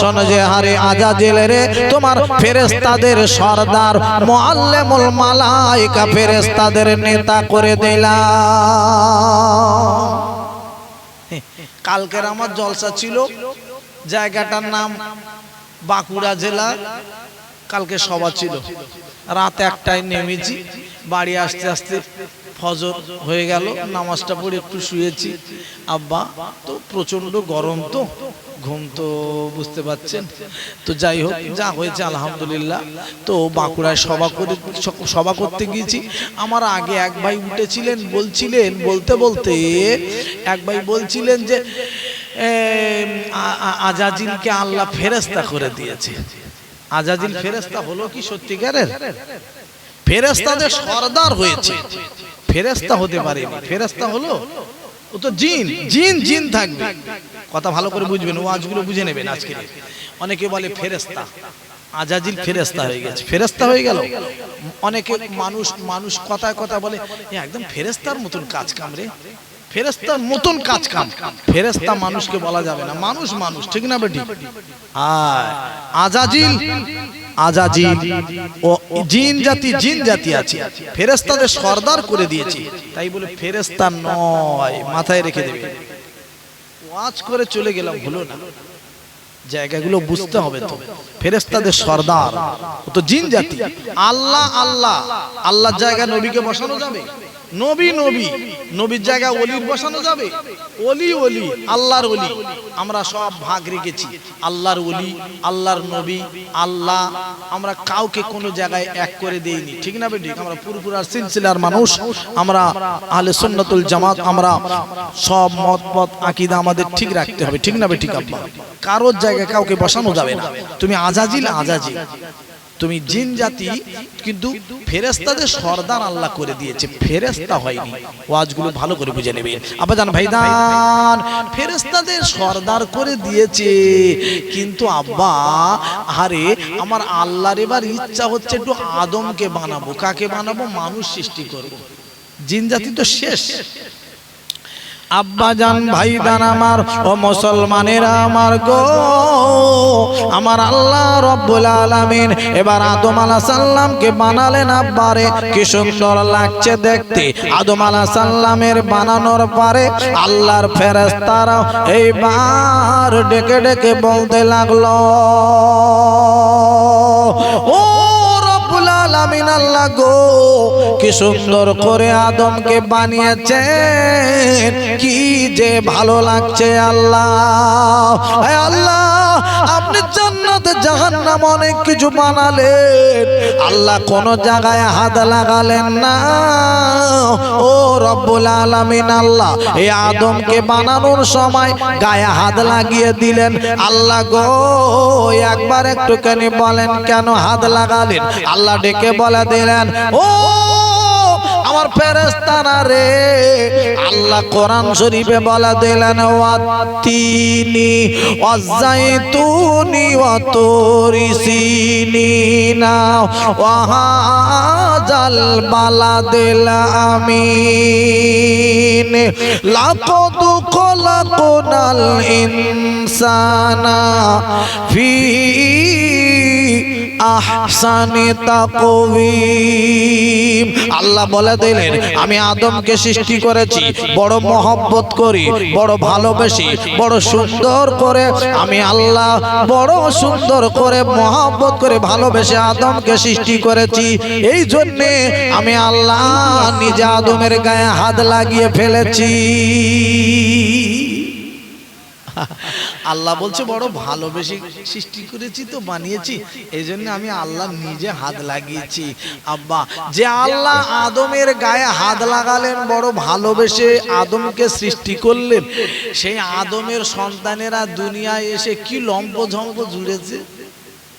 শোনো যে হারে আজাজিল রে, তোমার নেতা করে দিলাম কালকের আমার জলসা ছিল, জায়গাটার নাম বাঁকুড়া জেলা, কালকে সভা ছিল। রাত একটায় নেমেছি বাড়ি আসতে আসতে ফজর হয়ে গেল, নামাজটা পড়ে একটু শুয়েছি। আব্বা, তো প্রচণ্ড গরম তো, ঘুম তো বুঝতে পারছেন। তো যাই হোক, যা হয়েছে আলহামদুলিল্লাহ। তো বাঁকুড়ায় সভা করে, সভা করতে গিয়েছি। আমার আগে এক ভাই উঠেছিলেন, বলছিলেন, বলতে বলতে এক ভাই বলছিলেন যে আজাজিলকে আল্লাহ ফেরেস্তা করে দিয়েছে। আজাজিল ফেরেস্তা হলো কি সত্যিকারের? ফেরেস্তাদের সর্দার হয়েছে। ফেরেস্তা হতে পারে ফেরেস্তা হলো ও তো জিন জিন জিন থাকবে। কথা ভালো করে বুঝবেন ওয়াজগুলো বুঝে নেবেন আজকে অনেকে বলে ফেরেস্তা আজাজিল ফেরেস্তা হয়ে গেছে। ফেরেস্তা হয়ে গেল। অনেকে মানুষ মানুষ কথায় কথা বলে একদম ফেরেস্তার মতন কাজ কাম রে। ফেরেস্তার মতন কাজ কাম। ফেরেস্তা মানুষকে বলা যাবে না। মানুষ মানুষ। ঠিক না বেটি? আর আজাজিল আজাজিল ও জিন জাতি জিন জাতি আছে। ফেরেস্তাদের সর্দার করে দিয়েছি। তাই বলে ফেরেস্তা নয় মাথায় রেখে দেবে। ওয়াজ করে চলে গেলাম হলো না। জায়গাগুলো বুঝতে হবে তো। ফেরেস্তাদের সর্দার। ও তো জিন জাতি। আল্লাহ আল্লাহ। আল্লাহর জায়গা নবীকে বসানো যাবে। নবী নবী, নবীর জায়গায় অলির বসানো যাবে? অলি অলি আল্লাহর অলি আমরা সব ভাগ রেখেছি। আল্লাহর অলি আল্লাহর নবী, আল্লাহ। আমরা কাউকে কোনো জায়গায় এক করে দেইনি। ঠিক না বেটি? আমরা পুরপুরার সিলসিলার মানুষ। আমরা আহলে সুন্নাতুল জামাত, আমরা সব মত, পথ, আকীদা আমাদের ঠিক রাখতে হবে। ঠিক না বেটি আব্বা কারোর জায়গায় কাউকে বসানো যাবে না। তুমি আজাজিল আজাজিল তুমি জিন জাতি, কিন্তু ফেরেস্তাদের সর্দার আল্লাহ করে দিয়েছে। ফেরেস্তা হয়নি। ওয়াজগুলো ভালো করে বুঝে নেবে। আব্বাজান ভাইদান ফেরেস্তাদের সর্দার করে দিয়েছে। কিন্তু আব্বা আরে আমার আল্লাহর এবার ইচ্ছা হচ্ছে একটু আদমকে বানাবো। কাকে বানাবো? মানুষ সৃষ্টি করব। জিন জাতি তো শেষ। আব্বা জান, ভাই দান আমার, ও মুসলমানেরা আমার গো। আমার আল্লাহ রব্বুল আলামিন এবার আদম আলাহ সাল্লামকে বানালেন আব্বারে। কি সুন্দর লাগছে দেখতে। আদম আলাহ সাল্লামের বানানোর পরে আল্লাহর ফেরেশতারা এইবার ডেকে ডেকে বলতে লাগল, ও আলামিন আল্লাহ গো, কি সুন্দর করে আদমকে বানিয়েছেন, কি যে ভালো লাগছে আল্লাহ। আল্লাহ, আপনি জান্নাত জাহান্নাম অনেক কিছু বানালেন। আল্লাহ কোন জায়গায় হাত লাগালেন না। ও রব্বুল আলামিন আল্লাহ এই আদমকে বানানোর সময় গায়ে হাত লাগিয়ে দিলেন। আল্লাহ গো, একবার একটুখানি বলেন, কেন হাত লাগালেন? আল্লাহ ডেকে বলে দিলেন, ও আমার ফেরেস্তানা রে। আল্লাহ কোরআন শরীফে বলে দিলেন ওয়াতিনি ওয়াজাইতুনি ওয়াতুরিসিনি না ওয়াহাজাল বালাদিল আমিন। লাকাদ খলাকনাল ইনসানা ফি আহসানি তাকওয়িম। আল্লাহ বলে দিলেন, আমি আদমকে সৃষ্টি করেছি, বড় মহব্বত করি, বড় ভালোবেসি, বড় সুন্দর করে। আমি আল্লাহ বড় সুন্দর করে, মহব্বত করে ভালোবেসে আদমকে সৃষ্টি করেছি। এই জন্যে আমি আল্লাহ নিজে আদমের গায়ে হাত লাগিয়ে ফেলেছি। আল্লাহ বলছে বড় ভালোবেসে সৃষ্টি করেছি তো বানিয়েছি। এই জন্য আমি আল্লাহ নিজে হাত লাগিয়েছি। আব্বা যে আল্লাহ আদমের গায়ে হাত লাগালেন বড় ভালোবেসে আদমকে সৃষ্টি করলেন। সেই আদমের সন্তানেরা দুনিয়ায় এসে কি লম্ব ঝম্প জুড়েছে?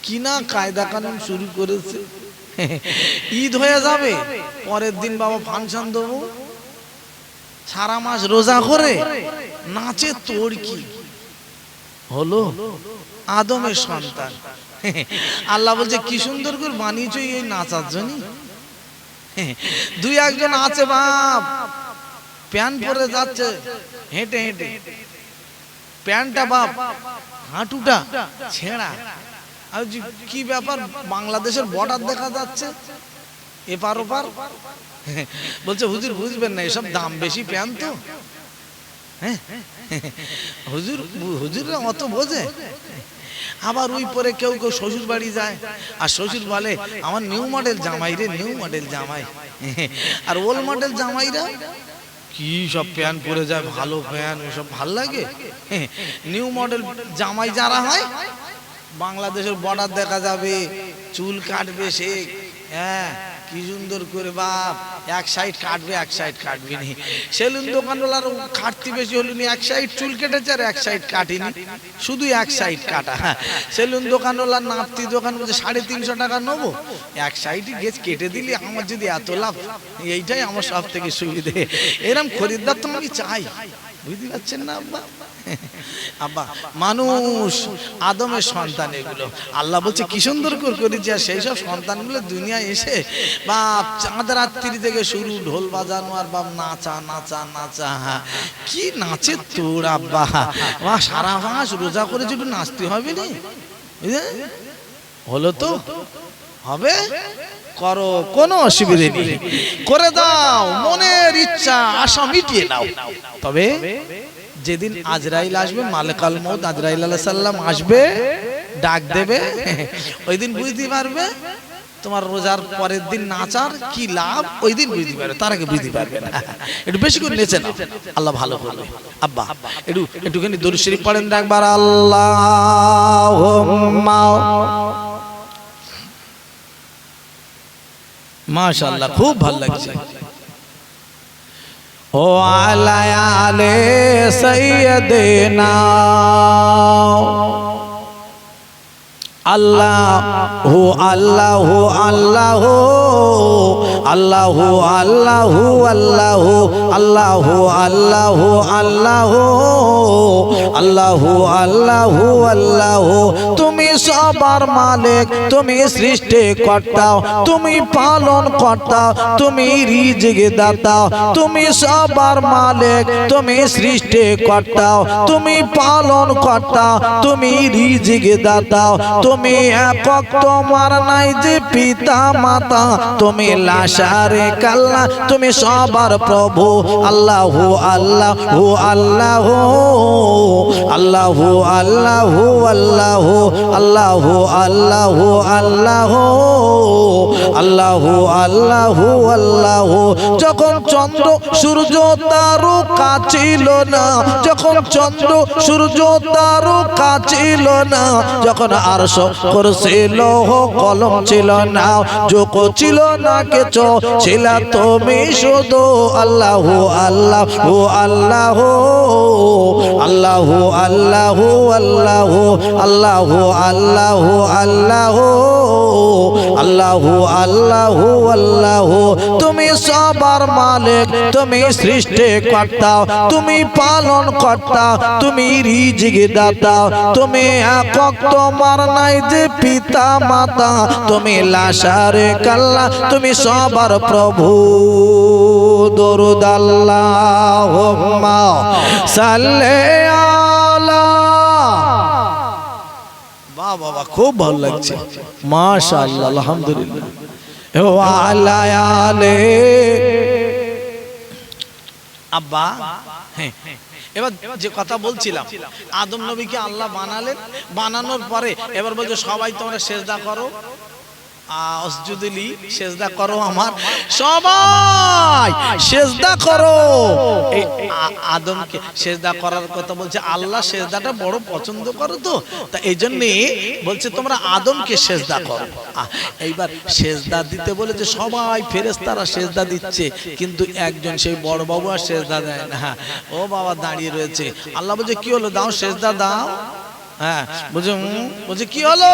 কি না কায়দা কানুন শুরু করেছে? ঈদ হয়ে যাবে পরের দিন বাবা ফাংশন দেবো। সারা মাস রোজা করে নাচে তোর কি? হলো? আদমের সন্তান। আল্লাহ বলছে, কি সুন্দর করে বানিয়েছো এই নাচার জন্য? দুই একজন আছে, বাপ। প্যান্ট পরে যাচ্ছে, হেঁটে হেঁটে। প্যান্টটা, বাপ, হাঁটুটা ছেঁড়া। আর কি ব্যাপার, বাংলাদেশের বর্ডার দেখা যাচ্ছে, এপার ওপার। বলছে, হুজুর, বুঝবেন না, এসব দাম বেশি প্যান তো? হ্যাঁ? হুজুর, হুজুররা অত বোঝে? আবার ওই পরে কেউ কেউ শ্বশুর বাড়ি যায়, আর শ্বশুর বলে, আমার নিউ মডেল জামাই রে নিউ মডেল জামাই। আর ওল্ড মডেল জামাইরা, কি সব প্যান্ট পরে যায়, ভালো প্যান্ট, ওসব ভালো লাগে? নিউ মডেল জামাই যারা হয়, বাংলাদেশের বর্ডার দেখা যাবে, চুল কাটবে সে হ্যাঁ। কি সুন্দর করে বাপ, এক সাইড কাটবে, এক সাইড কাটবে নি। সেলুন দোকানওয়ালার কাটতি বেশি হলো নি, এক সাইড চুল কেটেছে আর এক সাইড কাটেনি। শুধু এক সাইড কাটা। সেলুন দোকানওয়ালার নাপতি দোকান বলছে, সাড়ে তিনশো টাকা নেব? এক সাইডে গেছ, কেটে দিলে, আমার যদি এত লাভ, এইটাই আমার সব থেকে সুবিধে। এরম খরিদ্দার তো আমি চাই। বুঝতে পারছেন না আব্বা আব্বা, মানুষ আদমের সন্তান এগুলো। আল্লাহ বলছে, কি সুন্দর করে করেছে আর সেই সব সন্তানগুলো দুনিয়ায় এসে বা চাঁদ রাত্রি থেকে শুরু, ঢোল বাজানো আর বাপ নাচা নাচা নাচা। কি নাচে তোর আব্বা? বা সারা মাস রোজা করে একটু নাচতে হবে নি? হলো তো? হবে? করো, কোনো অসুবিধে নেই। করে দাও, মনের ইচ্ছা, আশা মিটিয়ে নাও। তবে যেদিন আজরাইল আসবে মালেকাল মৌত আজরাইল আলাহ সাল্লাম আসবে ডাক দেবে। ওই দিন বুঝতে পারবে তোমার রোজার পরের দিন নাচার কি লাভ? ওই দিন বুঝতে পারবে তার আগে বুঝতে পারবে না। একটু বেশি করে নেচে নাও আল্লাহ ভালো করবে। আব্বা একটু একটুখানি দরুদ শরীফ পড়েন একবার আল্লাহ মাশাআল্লাহ খুব ভালো লাগছে। وعلى آل سيدنا আল্লাহ আল্লাহ আল্লাহ আল্লাহ আল্লাহ আল্লাহ আল্লাহ আল্লাহ আল্লাহ আল্লাহ আল্লাহ আল্লাহ তুমি সবার মালিক তুমি সৃষ্টি কর্তাও তুমি পালন কর্তাও তুমি রিজিক দাতাও তুমি সবার মালিক তুমি সৃষ্টি কর্তাও তুমি পালন কর্তাও তুমি রিজিক দাতাও তুমি একক তোমার নাই যে পিতা মাতা। তুমি লাশারে কাল্লা, তুমি সবার প্রভু। আল্লাহ আল্লাহ হু আল্লাহ আল্লাহ আল্লাহ আল্লাহ আল্লাহ আল্লাহ আল্লাহ আল্লাহ আল্লাহ আল্লাহ। যখন চন্দ্র, সূর্য তারকা ছিল না। যখন চন্দ্র, সূর্য তারকা ছিল না। যখন আর করছিল, কলম ছিল না, যোগ ছিল না ছিল তুমি শুধু আল্লাহ আল্লাহ আল্লাহ আল্লাহ আল্লাহ আল্লাহ আল্লাহ আল্লাহ আল্লাহ আল্লাহ আল্লাহ আল্লাহ। তুমি সবার মালিক, তুমি সৃষ্টি কর্তা তুমি পালন কর্তা তুমি রিজিক দাতা তুমি একক তোমার নাই। যে পিতা মাতা, তুমি লাশারে কাল্লা, তুমি সবার প্রভু। দরুদ আল্লাহুম্মা সাল্লি আলা। বাহ বাবা খুব ভালো লাগছে। মাশাআল্লাহ, আলহামদুলিল্লাহ। আব্বা হ্যাঁ। এবার যে কথা বলছিলাম, আদম নবীকে আল্লাহ বানালেন, বানানোর পরে এবার বলছে, সবাই তোমরা সেজদা করো। সেজদা করো আমার। সবাই, সেজদা করো। আদমকে সেজদা করার কথা বলছে, আল্লাহ সেজদাটা বড় পছন্দ করো তো। তা এই জন্য বলছে, তোমরা আদমকে সেজদা করো। এইবার সেজদা দিতে বলেছে সবাই ফেরেস্তারা সেজদা দিচ্ছে, কিন্তু একজন সেই বড় বাবু আর সেজদা দেয় না। ও বাবা দাঁড়িয়ে রয়েছে। আল্লাহ বলছে, কি হলো? দাও সেজদা, দাও। হ্যাঁ বলছে বলছে, কি হলো?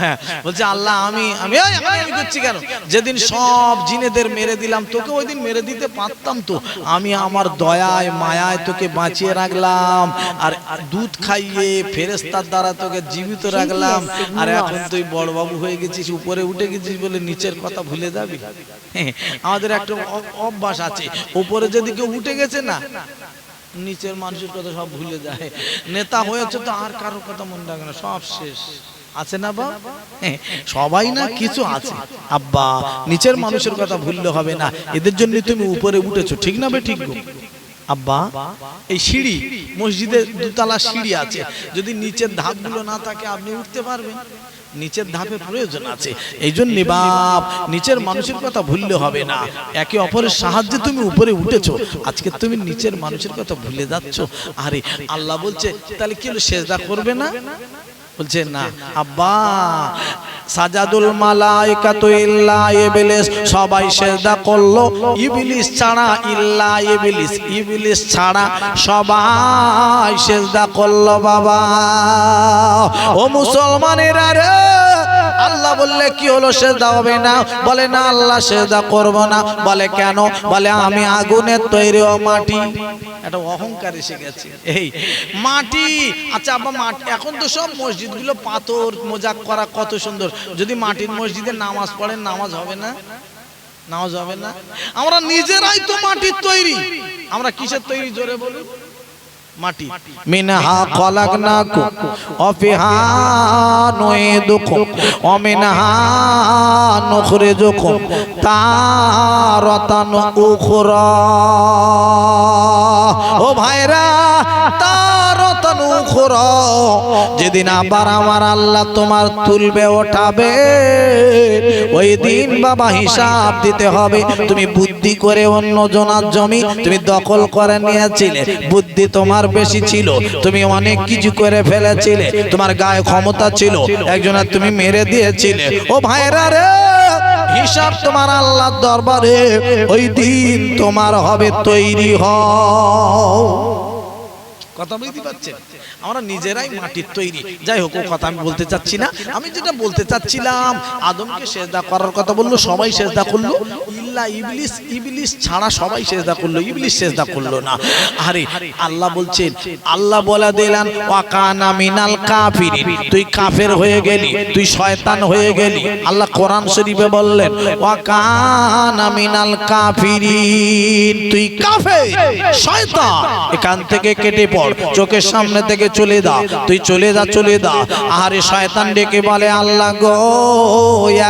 হ্যাঁ বলছে, আল্লাহ, আমি আমি আমি করছি কেন? যেদিন সব জিনেদের মেরে দিলাম, তোকে ওই দিন মেরে দিতে পারতাম তো। আমি আমার দয়ায়, মায়ায় তোকে বাঁচিয়ে রাখলাম, আর দুধ খাইয়ে ফেরেস্তার দ্বারা তোকে জীবিত রাখলাম। আর এখন তুই বড় বাবু হয়ে গেছিস, উপরে উঠে গেছিস বলে নিচের কথা ভুলে যাবি? আমাদের একটা অভ্যাস আছে, উপরে যদি কেউ উঠে গেছে না, নিচের মানুষের কথা সব ভুলে যায়। নেতা হয়েছে তো আর কারোর কথা মনে রাখে না, সব শেষ। আছে না বা হ্যাঁ, সবাই না কিছু আছে। আব্বা নিচের মানুষের কথা ভুললে হবে না। এদের জন্য তুমি উপরে উঠেছো ঠিক না বে ঠিক? আব্বা এই সিঁড়ি মসজিদের দুতলা সিঁড়ি আছে। যদি নিচের ধাপগুলো না থাকে আপনি উঠতে পারবেন। নিচের ধাপে প্রয়োজন আছে। এই জন্য বাপ নিচের মানুষের কথা ভুললে হবে না। একে অপরের সাহায্যে তুমি উপরে উঠেছো। আজকে তুমি নিচের মানুষের কথা ভুলে যাচ্ছ। আরে আল্লাহ বলছে তাহলে কি হলো সেজদা করবে না? বলছে না আব্বা সাজাদুল মালাইকাতু ইল্লা ইবলিস সবাই সেজদা করল ইবলিস ছাড়া ইল্লা ইবলিস ইবলিস ছাড়া সবাই সেজদা করল বাবা। ও মুসলমানেরা রে আল্লাহ বললে, কি হলো, সেজদা হবে না? বলে, না আল্লাহ, সেজদা করব না। বলে, কেন? বলে, আমি আগুনের তৈরি ও মাটি। একটা অহংকার এসে গেছে। এই মাটি আচ্ছা আব্বা মাটি এখন তো সব মসজিদগুলো পাথর, মোজাক করা কত সুন্দর। যদি মাটির মসজিদে নামাজ পড়েন, নামাজ হবে না? নামাজ হবে না? আমরা নিজেরাই তো মাটির তৈরি। আমরা কিসের তৈরি, জোরে বলুন? মাটি। মিনহা খলাকনাকুম অফিহা নুইদুকুম অমিনহা নুখরিজুকুম তারাতান উখরা। ও ভাইরা উখরা যেদিন আবার আমার আল্লাহ তোমার তুলবে, ওঠাবে, ওই দিন বাবা হিসাব দিতে হবে। তুমি বুদ্ধি করে অন্য জনার জমি তুমি দখল করে নিয়েছিলে। বুদ্ধি তোমার বেশি ছিল, তুমি অনেক কিছু করে ফেলেছিলে, তোমার গায়ে ক্ষমতা ছিল, একজনের তুমি মেরে দিয়েছিলে। ও ভাইরা রে, হিসাব তোমার আল্লাহর দরবারে, ওই দিন তোমার হবে তৈরি হও। কথা বুঝতে পারছেন আমরা নিজেরাই মাটির তৈরি। যাই হোক কথা আমি বলতে চাচ্ছি না। আমি যেটা বলতে চাচ্ছিলাম, আদমকে সেজদা করার কথা বলল, সবাই সেজদা করল। ইল্লা ইবলিস ইবলিস ছাড়া সবাই সেজদা করল, ইবলিস সেজদা করল না। আরে, আল্লাহ বলছেন, আল্লাহ বলে দিলেন ওয়াকানা মিনাল কাফিরিন। তুই কাফের হয়ে গেলি, তুই শয়তান হয়ে গেলি। আল্লাহ কোরআন শরীফে বললেন, ওয়াকানা মিনাল কাফিরিন। তুই কাফের, শয়তান। এখান থেকে কেটে পড়। চোখের সামনে থেকে চলে দা তুই চলে যা, চলে দা আরে শয়তান ডেকে বলে, আল্লাহ গো,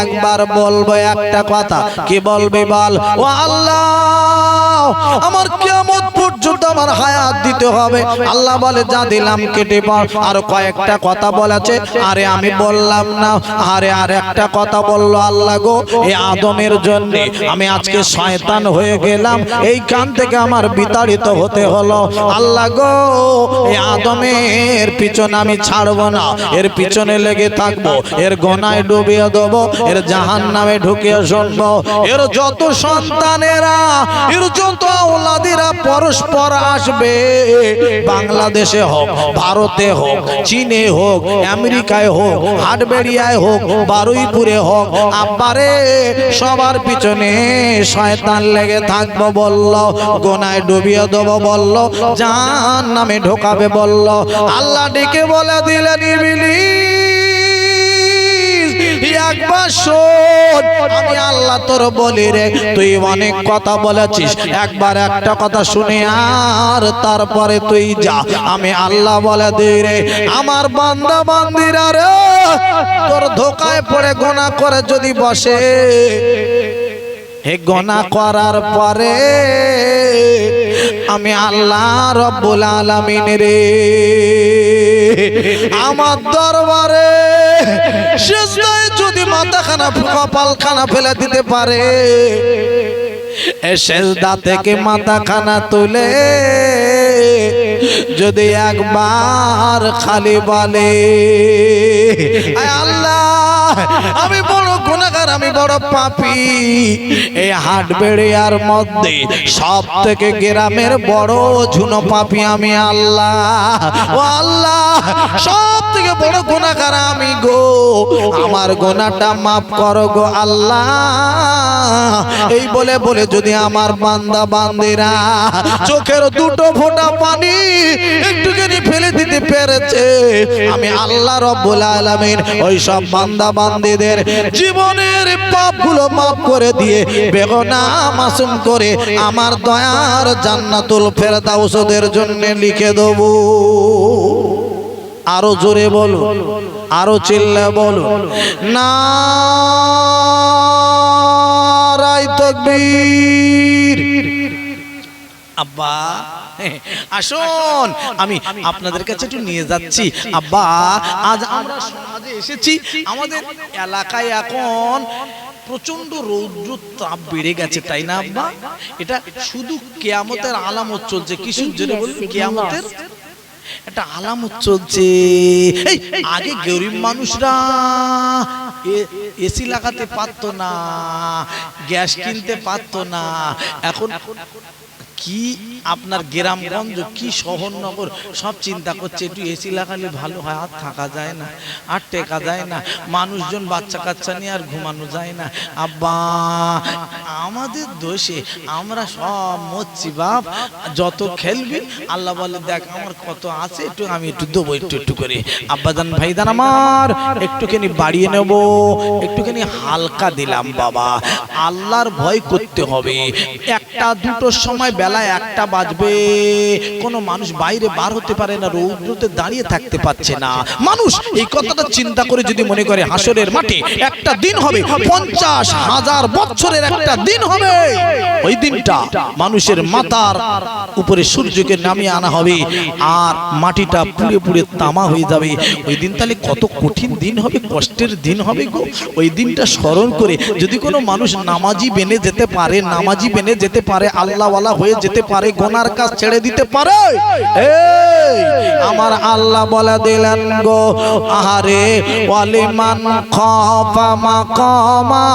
একবার বলব একটা কথা, কি বলবে বল? ও আল্লাহ, আমার কিয়ামত পর্যন্ত আমার হায়াত দিতে হবে। আল্লাহ বলে, যা দিলাম কেটে পড়। আর কয়েকটা কথা বলেছে, আরে আমি বললাম না। আরে আর একটা কথা বলল, আল্লাহ গো এই আদমের জন্য আমি আজকে শয়তান হয়ে গেলাম। এই কান থেকে আমার বিতাড়িত হতে হলো। আল্লাহ গো আদমের পিছনে আমি ছাড়বো না। এর পিছনে লেগে থাকব, এর গোনায় ডুবিয়ে দেবো, এর জাহান নামে ঢুকিয়ে শুনব। এর যত সন্তানেরা, এর যত আওলাদিরা পরস্পর আসবে, বাংলাদেশে হোক, ভারতে হোক, চীনে হোক, আমেরিকায় হোক, হাটবেড়িয়ায় হোক, বারুইপুরে হোক, আব্বারে, সবার পিছনে শয়তান লেগে থাকব বলল, গোনায় ডুবিয়ে দেবো বলল জাহান নামে ঢোকাবে বলল, আল্লাহ ডেকে বলে দিলেন একবার শোন, আমি আল্লাহ তোর বলি রে, তুই অনেক কথা বলেছিস, একবার একটা কথা শুনে আর তারপরে তুই যা, আমি আল্লাহ বলে দিই রে, আমার বান্দা বান্দিরা রে, তোর ধোকায় পড়ে গোনা করে যদি বসে, হে গোনা করার পরে আমি আল্লাহ রব্বুল আলামিন রে। আমার দরবারে শেষদায় যদি মাথাখানা, কপালখানা ফেলে দিতে পারে শেষদা থেকে মাথাখানা তুলে যদি একবার খালি বলে আল্লাহ আমি বড় গুণাগার, আমি বড় পাপি। এই হাট বেড়িয়ার মধ্যে সব থেকে গ্রামের বড় ঝুনো পাপি আমি আল্লাহ। ও আল্লাহ সব থেকে বড় গুণাগার আমি গো। আমার গোনাটা মাফ করো গো আল্লাহ। এই বলে বলে যদি আমার বান্দা বান্দিরা চোখের দুটো ফোঁটা পানি একটুখানি ফেলে দিতে পেরেছে, আমি আল্লাহ রব্বুল আলামিন ওই সব বান্দা বান্দিদের জীবনের পাপগুলো মাফ করে দিয়ে বেগনা মাসুম করে আমার দয়ার জান্নাতুল ফেরদাউসদের জন্য লিখে দেবো। আরও জোরে বলো, আরও চিল্লা বলো। না তকবীর। আব্বা আসুন আমি আপনাদের কাছে একটু নিয়ে যাচ্ছি। আব্বা আজ আমরা সমাজে এসেছি। আমাদের এলাকায় এখন প্রচণ্ড রৌদ্র তাপ বেড়ে গেছে তাই না আব্বা? এটা শুধু কেয়ামতের আলামত চলছে। কিছু জোরে বলুন? কেয়ামতের একটা আলামত চলছে। এই আগে গরিব মানুষরা এসি লাগাতে পারতো না গ্যাস কিনতে পারতো না। এখন কি আপনার গ্রামগঞ্জ কি শহরনগর সব চিন্তা করছে, একটু এসি লাগালে ভালো হয়, আর থাকা যায় না, আর টেকা যায় না, মানুষজন বাচ্চা কাচ্চা নিয়ে আর ঘুমানো যায় না। আব্বা, আমাদের দোষে আমরা সব মরছি, বাপ। যত খেলবি, আল্লাহ বলে, দেখ, আমার কত আছে, একটু আমি একটু দেবো, একটু একটু করে। আব্বাজান ভাইদান আমার, একটুখানি বাড়িয়ে নেব, একটুখানি হালকা দিলাম, বাবা। আল্লাহর ভয় করতে হবে। একটা দুটোর সময় বেলা একটা বাজবে। কোনো মানুষ বাইরে বার হতে পারে না, রৌদ্রতে দাঁড়িয়ে থাকতে পারছে না। মানুষ এই কথাটা চিন্তা করে যদি মনে করে হাসরের মাঠে একটা দিন হবে, পঞ্চাশ হাজার বছরের একটা দিন হবে। ওই দিনটা মানুষের মাথার উপরে সূর্যকে নামিয়ে আনা হবে আর মাটিটা পুড়ে পুড়ে তামা হয়ে যাবে। ওই দিন তাহলে কত কঠিন দিন হবে, কষ্টের দিন হবে গো। ওই দিনটা স্মরণ করে যদি কোনো মানুষ নামাজি বেনে যেতে পারে, নামাজি বেনে যেতে পারে, আল্লাহওয়ালা হয়ে যেতে পারে, গোনার কাজ ছেড়ে দিতে পারে। আমার আল্লাহ বলে দিলেন গো, আহারে খাফা মাকামা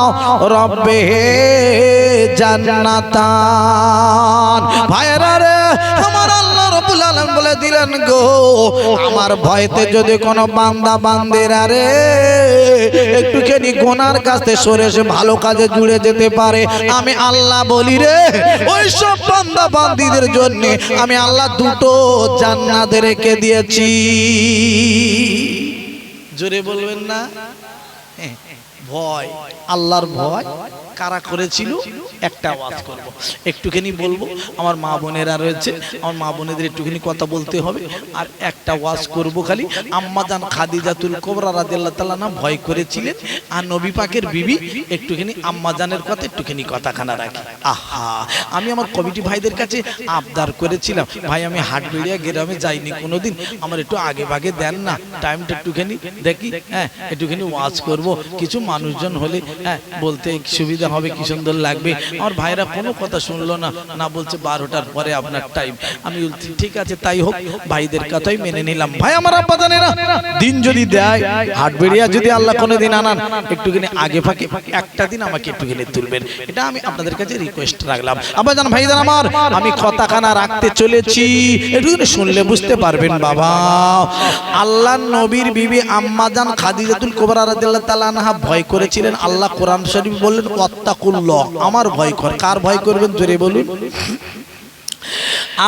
রব্বে জান্নাতান। ভাইরা রে, আমার বলে দিলেন গো আমার ভয়তে যদি কোনো বান্দা বান্দিরা রে একটুখানি গোনার কাছে সরে এসে ভালো কাজে জুড়ে যেতে পারে আমি আল্লাহ বলি রে ওই সব বান্দা বান্দিদের জন্য আমি আল্লাহ দুটো জান্নাত রেখে দিয়েছি। জোরে বলবেন না? হ্যাঁ, ভয় আল্লাহর ভয়। কারা করেছিল? একটা আওয়াজ করব। একটুখানি বলব, আমার মা বোনেরা রয়েছে, আমার মা বোনেদের একটুখানি কথা বলতে হবে, আর একটা ওয়াজ করব খালি। আম্মাজান খাদিজাতুল কোবরা রাদিয়াল্লাহু তাআলা না ভয় করেছিলেন, আর নবী পাকের বিবি একটুখানি আম্মাজানের কথা একটুখানি কথাখানা রাখি। আহা, আমি আমার কমিটি ভাইদের কাছে আবদার করেছিলাম, ভাই, আমি হাটবেড়িয়া গ্রামে যাইনি কোনোদিন, আমার একটু আগে ভাগে দেন না, টাইমটা একটুখানি দেখি হ্যাঁ একটুখানি ওয়াজ করব। কিছু মানুষজন হলে হ্যাঁ বলতে সুবিধা হবে, কি সুন্দর লাগবে? আমার ভাইরা কোনো কথা শুনলো না না বলছে বারোটার পরে আপনার টাইম আমি বলছি, ঠিক আছে, তাই হোক, ভাইদের কথাই মেনে নিলাম। ভাই, আমার আব্বা জানে না দিন যদি দেয় হাটবেড়িয়া যদি আল্লাহ কোনো দিন আনান, একটুখানি আগে ফাঁকে, একটা দিন আমাকে একটুখানি তুলবেন। এটা আমি আপনাদের কাছে রিকোয়েস্ট রাখলাম। আব্বা জান ভাইজান আমার, আমি কথাখানা রাখতে চলেছি। একটুখানি শুনলে বুঝতে পারবেন, বাবা। আল্লাহ নবীর বিবি আম্মাজান খাদিজাতুল কোবরা রাদিয়াল্লাহু তাআলা আনহা ভয় করেছিলেন। আল্লাহ কোরআন শরীফ বললেন আমার ভয় কর। কার ভয় করবেন জোরে বলুন?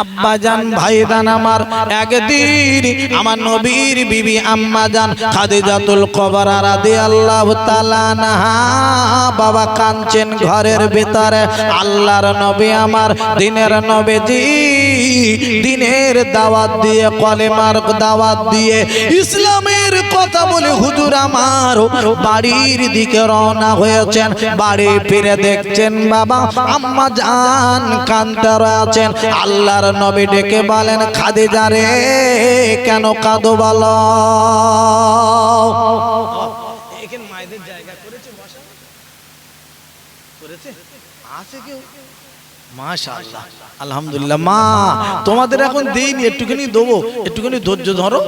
আব্বাজান ভাইদান আমার একদিন, আমার নবীর বিবি আম্মাজান খাদিজাতুল কবরা রাদিয়াল্লাহু তাআলা আনহা বাবা কাঞ্চেন ঘরের ভিতরে। আল্লাহর নবী আমার দিনের নবীজি দিনের দাওয়াত দিয়ে, কলেমার দাওয়াত দিয়ে ইসলামের কথা বলে হুজুর আমার বাড়ির দিকে রওনা হয়েছেন। বাড়ি ফিরে দেখছেন বাবা আম্মা জান কান্তার আছেন আল্লাহর নবী ডেকে বলেন, খাদিজা রে, কেন কাঁদো বল? মায়েদের জায়গা করেছে করেছে? আছে কেউ? মা, তোমাদের এখন একটুখানি দেবো, একটুখানি ধৈর্য ধরো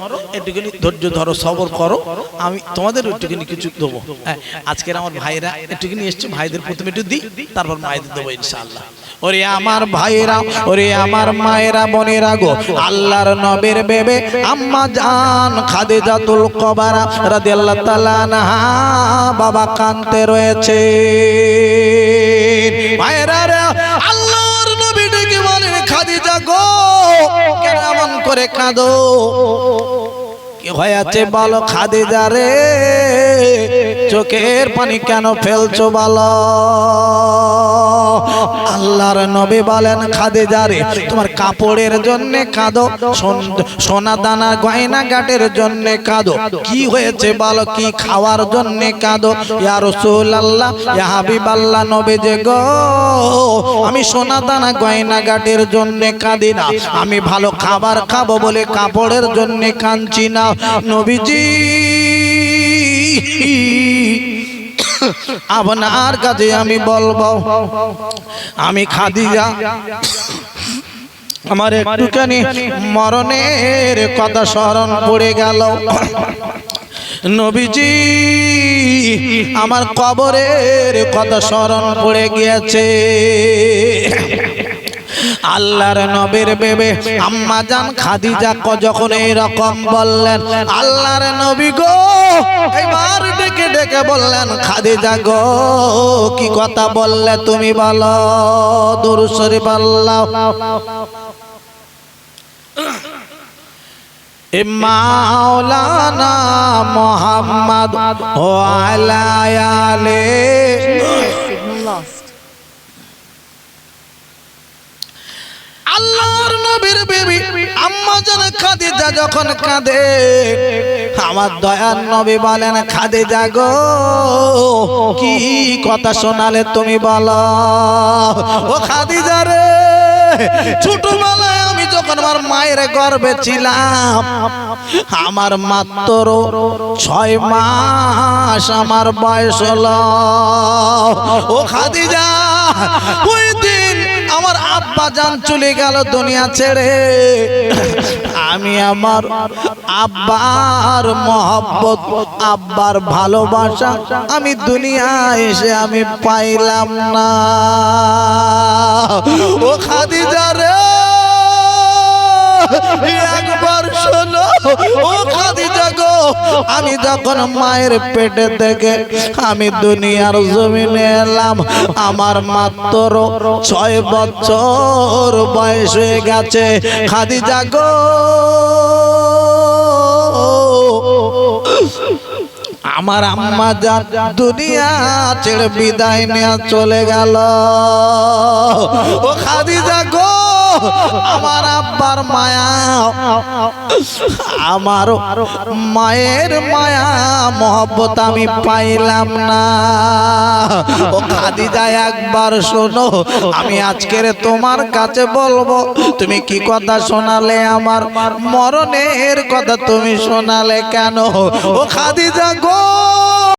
ধৈর্য ধরো করো, আমি তোমাদের একটুখানি কিছু দেবো। হ্যাঁ আজকের আমার ভাইরা একটুখানি ভাইদের প্রথমে একটু দিই, তারপর ওরে আমার ভাইরা নবের বেবে আনহা বাবা কান্তে রয়েছে। মায়েরা করে কাঁদো। কি হয়ে আছে বলো খাদিজা রে? চোখের পানি কেন ফেলছো বলো? আল্লাহর নবী বলেন খাদিজারে তোমার কাপড়ের জন্য কাঁদো, সোন- দানা গয়না গাটের জন্য কাঁদো। কি হয়েছে বলো? কি খাওয়ার জন্য কাঁদো? ইয়া রাসূলুল্লাহ, ইয়া হাবিবাল্লাহ নবী যে গো, আমি সোনা দানা গয়না গাটের জন্য কাঁদি না। আমি ভালো খাবার খাব বলে কাপড়ের জন্য কাঁদছি না। নবীজি আপনার কাছে আমি বলব, আমি খাদিজা। আমার একটুখানি মরণের কথা স্মরণ পড়ে গেল। নবীজি, আমার কবরের কথা স্মরণ পড়ে গিয়েছে। আল্লাহর নবীর বেবে আম্মা জান খাদিজা ক যখন এরকম বললেন, আল্লাহর নবী গো, এবার ডেকে ডেকে বললেন, খাদিজা গো, কি কথা বললে তুমি বলো, দুরু শরীফ আল্লাহ। এ মাওলানা মোহাম্মদ ও আলায়ালে আল্লাহর নবীর বেবি আম্মা জান খাদিজা যখন কাঁদে, আমার দয়ার নবী বলেন, খাদিজা গো, কি কথা শোনালে তুমি বলো? ও খাদিজা রে, ছোটবেলায় আমি যখন আমার মায়ের গর্ভে ছিলাম, আমার মাত্র ছয় মাস আমার বয়স হলো। ও খাদিজা, ওই দিন আব্বা জান চলে গেল দুনিয়া ছেড়ে। আমি আমার আব্বার মহব্বত, আব্বার ভালোবাসা আমি দুনিয়া এসে আমি পাইলাম না। ও খাদিজা রে, একবার শোনো, ও খাদিজা গো। আমি যখন মায়ের পেটে থেকে আমি দুনিয়ার জমিনে এলাম, আমার মাত্র ছয় বছর বয়স হয়ে গেছে। খাদিজা গো! আমার আম্মা যান দুনিয়া ছেড়ে বিদায় নিয়ে চলে গেল। ও খাদিজা গো! আমার আব্বার মায়া, আমার মায়ের মায়া, মহব্বত আমি পাইলাম না। ও খাদি খাদিজা, একবার শোনো, আমি আজকের তোমার কাছে বলব, তুমি কি কথা শোনালে আমার? মরণের কথা তুমি শোনালে কেন? ও খাদিজা গো!